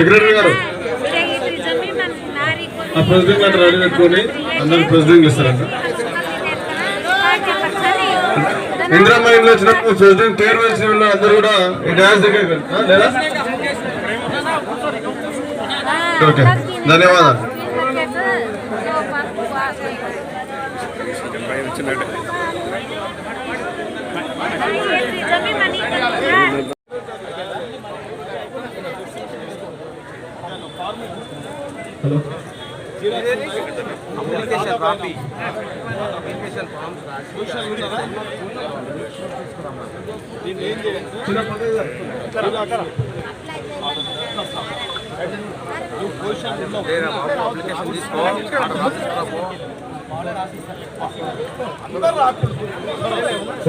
Secretary గారు ఆ president letter ready పెట్టుకొని అందరికి ప్రెసిడెంట్ ఇస్తారంట ఇందిరా మైండ్లో వచ్చినప్పుడు ప్రెసిడెంట్ పేరు వేసిన అందరూ కూడా ఈ డ్యాన్స్ దగ్గర లేదా ఓకే ధన్యవాదాలు పో.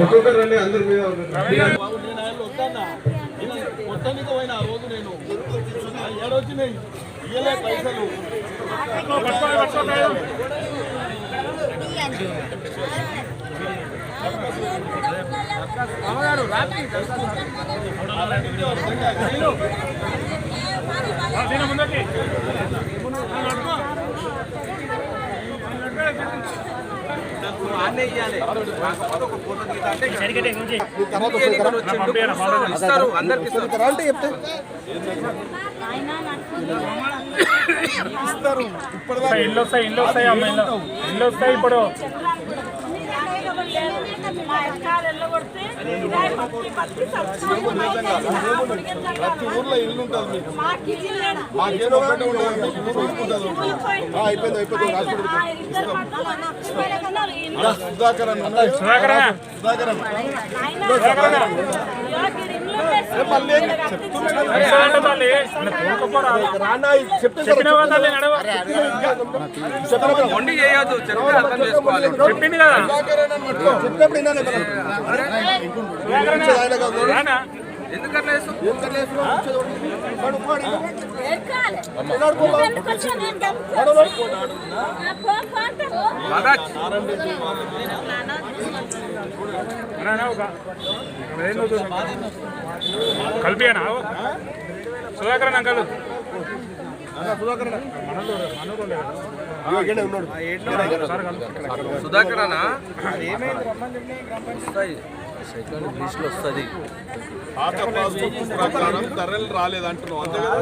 ఒక్కొక్కరు రండి అందరి మీద. మొత్తానికి పోయిన ఆ రోజు నేను ఏడొచ్చినాయి ఇయ్యలే పైసలు. అంటే ఇస్తారు, ఇస్తారు అందరికి ఇస్తారు. అంటే చెప్తే? ఇస్తారు. ఇల్లు వస్తాయి ఇల్లు వస్తాయి అమ్మ ఇల్లు ఇల్లు వస్తాయి ఇప్పుడు. ప్రతి ఊర్లో ఇల్లు ఉంటుంది మీకు. మాకేదో ఒకటి మీకు ఉంటుంది ఆ, అయిపోయింది అయిపోయింది రాసి సుధాకర్ అన్న. ఉన్నాడు. మొండి చేయొద్దు చెప్తే అర్థం చేసుకోవాలి. చెప్పింది కదా. చెప్పినప్పుడు వినాలి కదా. వచ్చేది ఆయన కాదు. రానా ఎందుకట్లా చేస్తావు? ఏం కర్లేస్తున్నావు? వచ్చేది ఒకటి. వాడు వాడు బాగా రానా ఒక ఏం చదువుతుంది? కలిపి అనా సుధాకర్ అన్న కలు ఇగో ఈయనే ఉన్నాడు. సుధాకర్ అన్న వస్తాయి సెకండ్ లిస్ట్లో వస్తుంది పాత పాస్బుక్ ప్రకారం ధరలు రాలేదు అంటున్నావు అంతే కదా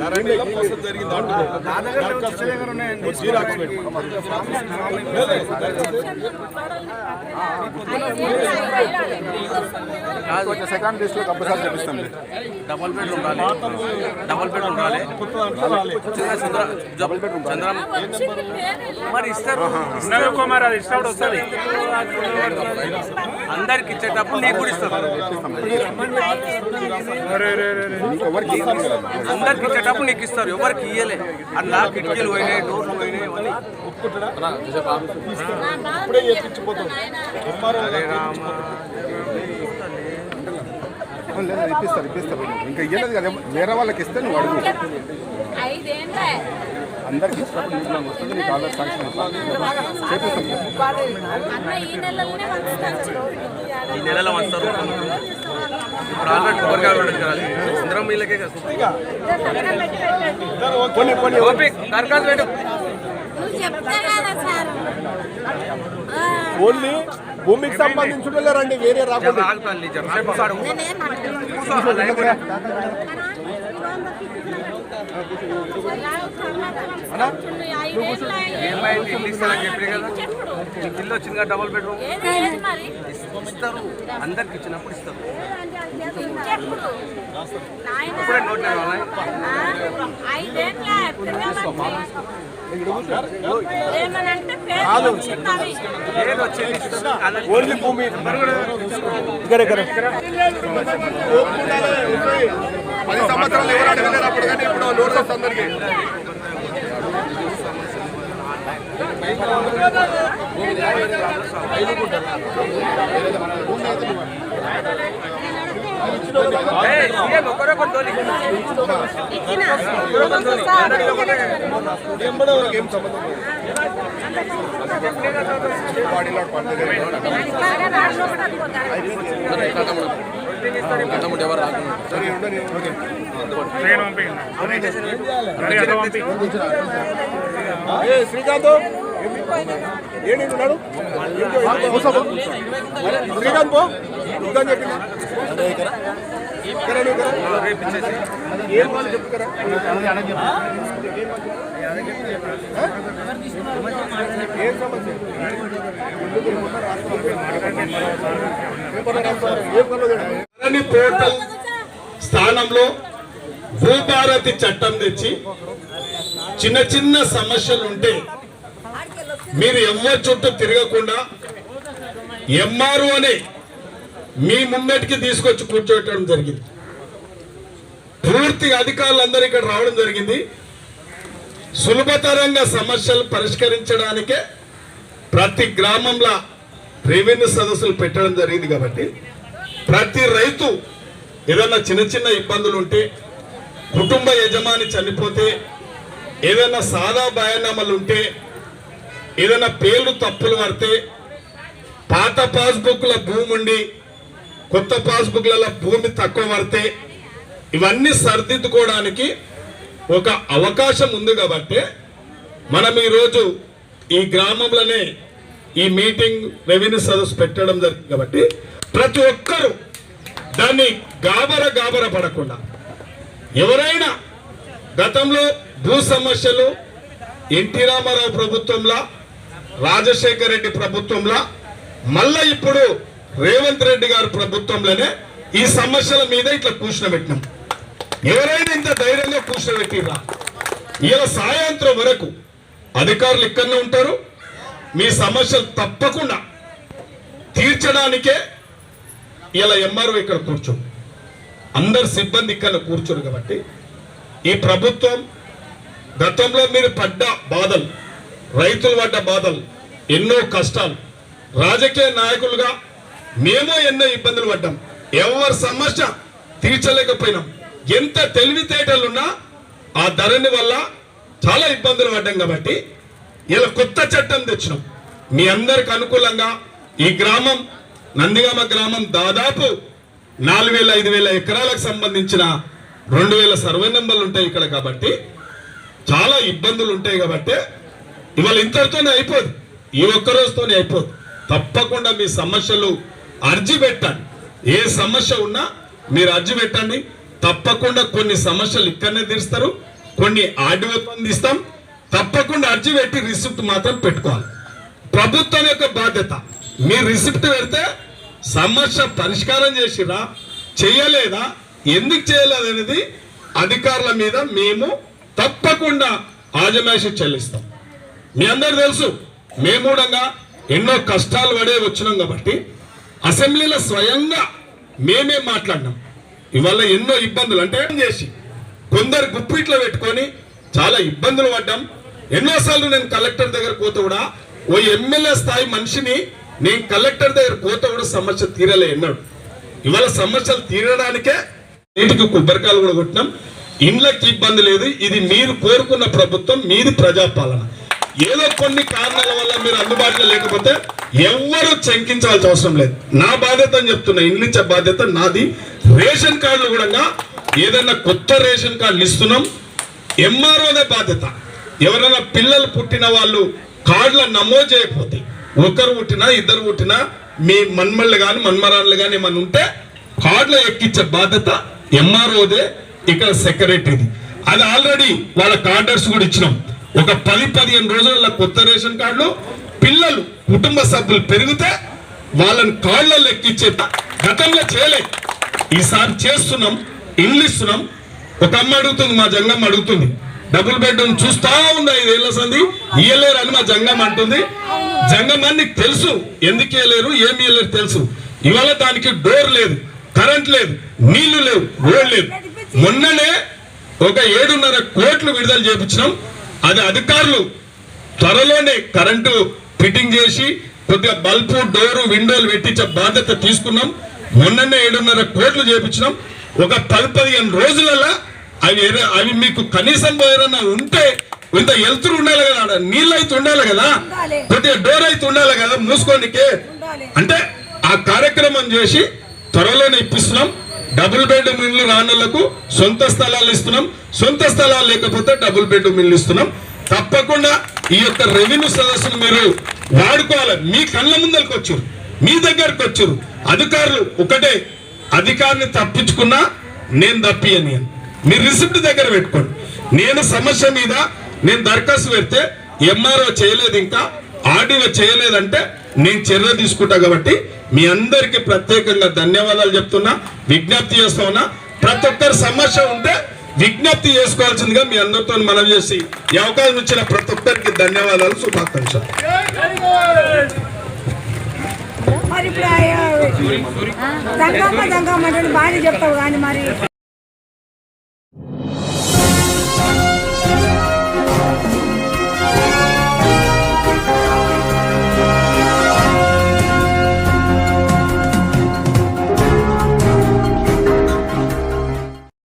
ధరలు మోసం జరిగింది అంటున్నావు జీరాక్స్ పెట్టు. సెకండ్ లిస్ట్లో కంపల్సరీ చూపిస్తాం డబుల్ బెడ్ ఉండాలి. డబుల్ బెడ్ ఉండాలి. చిన్న చంద్ర డబుల్ బెడ్ చంద్రం మరి ఇస్తారు. కుమార్ అది ఇష్టపడి వస్తుంది అందరికి ఇచ్చేటప్పుడు నీకు కూడా ఇస్తారు. అందరికి ఇచ్చేటప్పుడు నీకు ఇస్తారు. ఎవరికి ఇయ్యలే. అట్లా కిటికీలు పోయినాయి డోర్లు పోయినాయి ఇవన్నీ. ఇప్పుడే చేపించిపోతాం హరే రామ. లేదు ఇప్పిస్తారు ఇప్పిస్తారు. ఇంకా ఇయ్యలేదు కదా వేరే వాళ్ళకి ఇస్తే నువ్వు అడుగు. అందరికి ఇచ్చినప్పుడు నీకు నాకు వస్తుంది నీకు ఈ నెలలో వస్తారు ఇప్పుడు ఆల్రెడీ కొబ్బరికాయ ఉండదు కదా. చంద్రం వీళ్ళకే కదా ఓపిక్ దరఖాస్తు పెట్టు. ఓన్లీ భూమికి సంబంధించిన రండి వేరే రాకుండా ఇల్లు వచ్చింది కదా డబుల్ బెడ్రూమ్ ఇస్తారు. అందరికి ఇచ్చినప్పుడు ఇస్తారు. ఇప్పుడే నోట్ ఓన్లీ భూమి. ఇక్కడ ఇక్కడ. పది సంవత్సరాలు ఎవరు అడగలేరు అప్పుడు కానీ ఇప్పుడు నోటీస్ వస్తుంది అందరికీ. ఏయ్, సీఎం ఒకరొకరు తోలి ఒకరొకరు తోలి అందరికీ ఒకటే ఏం సంబంధం వాడిలో పండుగ అన్నముడు ఎవరు రాకుండా ఏ శ్రీకాంత్ ఏంటి ఉన్నాడు శ్రీకాంత్ పో యుద్ధం చెప్పింది ఏం సమస్య పేపర్లో పనులు పోర్టల్ స్థానంలో భూభారతి చట్టం తెచ్చి చిన్న చిన్న సమస్యలు ఉంటే మీరు ఎవరి చుట్టూ తిరగకుండా ఎంఆర్ఓ అనే మీ ముందటికి తీసుకొచ్చి కూర్చోటం జరిగింది. పూర్తిగా అధికారులందరూ ఇక్కడ రావడం జరిగింది. సులభతరంగా సమస్యలు పరిష్కరించడానికే ప్రతి గ్రామంలో రెవెన్యూ సదస్సులు పెట్టడం జరిగింది కాబట్టి ప్రతి రైతు ఏదైనా చిన్న చిన్న ఇబ్బందులు ఉంటే కుటుంబ యజమాని చనిపోతే ఏదైనా సాదా బయానామాలు ఉంటే ఏదైనా పేర్లు తప్పులు పడితే పాత పాస్బుక్ల భూమి ఉండి కొత్త పాస్బుక్లలో భూమి తక్కువ పడితే ఇవన్నీ సరిదిద్దుకోవడానికి ఒక అవకాశం ఉంది కాబట్టి మనం ఈరోజు ఈ గ్రామంలోనే ఈ మీటింగ్ రెవెన్యూ సదస్సు పెట్టడం జరిగింది కాబట్టి ప్రతి ఒక్కరూ దాన్ని గాబర గాబర పడకుండా ఎవరైనా గతంలో భూ సమస్యలు ఎన్టీ రామారావు ప్రభుత్వంలా రాజశేఖర రెడ్డి ప్రభుత్వంలో మళ్ళా ఇప్పుడు రేవంత్ రెడ్డి గారి ప్రభుత్వంలోనే ఈ సమస్యల మీద ఇట్లా కూర్చునబెట్టినాం ఎవరైనా ఇంత ధైర్యంగా కూర్చోబెట్టిరా ఇలా సాయంత్రం వరకు అధికారులు ఇక్కడనే ఉంటారు. మీ సమస్యలు తప్పకుండా తీర్చడానికే ఇలా ఎంఆర్ఓ ఇక్కడ కూర్చోండి. అందరు సిబ్బంది ఇక్కడ కూర్చోరు కాబట్టి ఈ ప్రభుత్వం గతంలో మీరు పడ్డ బాధలు రైతులు పడ్డ బాధలు ఎన్నో కష్టాలు రాజకీయ నాయకులుగా మేము ఎన్నో ఇబ్బందులు పడ్డాం. ఎవరి సమస్య తీర్చలేకపోయినాం. ఎంత తెలివితేటలున్నా ఆ ధరణి వల్ల చాలా ఇబ్బందులు పడ్డాం కాబట్టి ఇలా కొత్త చట్టం తెచ్చినాం. మీ అందరికి అనుకూలంగా ఈ గ్రామం నందిగామ గ్రామం దాదాపు నాలుగు వేల ఐదు వేల ఎకరాలకు సంబంధించిన రెండు వేల సర్వే నెంబర్లు ఉంటాయి ఇక్కడ కాబట్టి చాలా ఇబ్బందులు ఉంటాయి కాబట్టి ఇవాళ ఇంతటితోనే అయిపోదు. ఈ ఒక్క రోజుతోనే అయిపోదు. తప్పకుండా మీ సమస్యలు అర్జీ పెట్టండి. ఏ సమస్య ఉన్నా మీరు అర్జీ పెట్టండి. తప్పకుండా కొన్ని సమస్యలు ఇక్కడనే తీరుస్తారు. కొన్ని ఆడియోతో తీస్తాం తప్పకుండా అర్జీ పెట్టి రిసిప్ట్ మాత్రం పెట్టుకోవాలి. ప్రభుత్వం యొక్క బాధ్యత. మీరు రిసిప్ట్ పెడితే సమస్య పరిష్కారం చేసిరా? చేయలేదా? ఎందుకు చేయలేదు అనేది అధికారుల మీద మేము తప్పకుండా ఆజమాషి చెల్లిస్తాం. మీ అందరు తెలుసు మేము కూడా ఎన్నో కష్టాలు పడే వచ్చినాం కాబట్టి అసెంబ్లీలో స్వయంగా మేమే మాట్లాడినాం. ఇవాళ ఎన్నో ఇబ్బందులు అంటే ఏం చేసి? కొందరు గుప్పిట్లో పెట్టుకొని చాలా ఇబ్బందులు పడ్డాం. ఎన్నోసార్లు నేను కలెక్టర్ దగ్గర పోతే కూడా ఓ ఎమ్మెల్యే స్థాయి మనిషిని నేను కలెక్టర్ దగ్గర పోతే కూడా సమస్య తీరలే అన్నాడు. ఇవాళ సమస్యలు తీరడానికే నీటికి కొబ్బరికాయలు కూడా కొట్టినాం. ఇండ్లకి ఇబ్బంది లేదు. ఇది మీరు కోరుకున్న ప్రభుత్వం మీది ప్రజాపాలన. ఏదో కొన్ని కారణాల వల్ల మీరు అందుబాటులో లేకపోతే ఎవ్వరూ శంకించాల్సిన అవసరం లేదు. నా బాధ్యత అని చెప్తున్నా ఇండ్లిచ్చే బాధ్యత నాది. రేషన్ కార్డులు కూడా ఏదైనా కొత్త రేషన్ కార్డులు ఇస్తున్నాం. ఎంఆర్ఓనే బాధ్యత. ఎవరైనా పిల్లలు పుట్టిన వాళ్ళు కార్డుల నమోదు చేయకపోతే ఒకరు పుట్టినా ఇద్దరు పుట్టినా మీ మన్మళ్ళు కానీ మన్మరాళ్ళు కానీ ఏమన్నా ఉంటే కార్డులో ఎక్కించే బాధ్యత ఎంఆర్ఓదే ఇక్కడ సెక్రటరీది. అది ఆల్రెడీ వాళ్ళ కార్డర్స్ కూడా ఇచ్చినాం. ఒక పది పదిహేను రోజుల కొత్త రేషన్ కార్డులు పిల్లలు కుటుంబ సభ్యులు పెరిగితే వాళ్ళని కార్డులలో ఎక్కించే గతంలో చేయలేదు ఈసారి చేస్తున్నాం ఇల్లు ఇస్తున్నాం ఒక అమ్మ అడుగుతుంది మా జంగం అడుగుతుంది. డబుల్ బెడ్రూమ్ చూస్తా ఉంది ఐదేళ్ళ సంది ఇయ్యలేరు అని మా జంగం అంటుంది. జంగమాన్ని తెలుసు. ఎందుకు లేరు? ఏమీ లేరు తెలుసు. ఇవాళ దానికి డోర్ లేదు కరెంట్ లేదు నీళ్ళు లేవు రోడ్ లేదు. మొన్ననే ఒక ఏడున్నర కోట్లు విడుదల చేపించినాం అది అధికారులు త్వరలోనే కరెంటు ఫిట్టింగ్ చేసి కొద్దిగా బల్బు డోరు విండోలు పెట్టించే బాధ్యత తీసుకున్నాం. మొన్ననే ఏడున్నర కోట్లు చేపించినాం ఒక పది పదిహేను రోజులలో అవి అవి మీకు కనీసం ఏదైనా ఉంటే ఇంత వెళ్తురు ఉండాలి కదా నీళ్ళు అయితే ఉండాలి కదా? కొద్దిగా డోర్ అయితే ఉండాలి కదా మూసుకోనికే? అంటే ఆ కార్యక్రమం చేసి త్వరలోనే ఇప్పిస్తున్నాం. డబుల్ బెడ్రూమ్ ఇల్లు రానులకు సొంత స్థలాలు ఇస్తున్నాం. సొంత స్థలాలు లేకపోతే డబుల్ బెడ్రూమ్ ఇల్లు ఇస్తున్నాం. తప్పకుండా ఈ యొక్క రెవెన్యూ సదస్సును మీరు వాడుకోవాలి. మీ కళ్ళ ముందరికి వచ్చారు. మీ దగ్గరకు వచ్చారు. అధికారులు ఒకటే అధికారిని తప్పించుకున్నా నేను తప్పి అని మీ రిసిప్ట్ దగ్గర పెట్టుకోండి. నేను సమస్య మీద నేను దరఖాస్తు పెడితే ఎంఆర్ఓ చేయలేదు ఇంకా ఆర్డీఓ చేయలేదంటే నేను చర్య తీసుకుంటా కాబట్టి మీ అందరికి ప్రత్యేకంగా ధన్యవాదాలు చెప్తున్నా విజ్ఞప్తి చేస్తా ఉన్నా. ప్రతి ఒక్కరి సమస్య ఉంటే విజ్ఞప్తి చేసుకోవాల్సిందిగా మీ అందరితో మనం చేసి ఈ అవకాశం ఇచ్చిన ప్రతి ఒక్కరికి ధన్యవాదాలు శుభాకాంక్షలు. మరి ఇప్పుడు అంటే చెప్తావు కానీ మరి.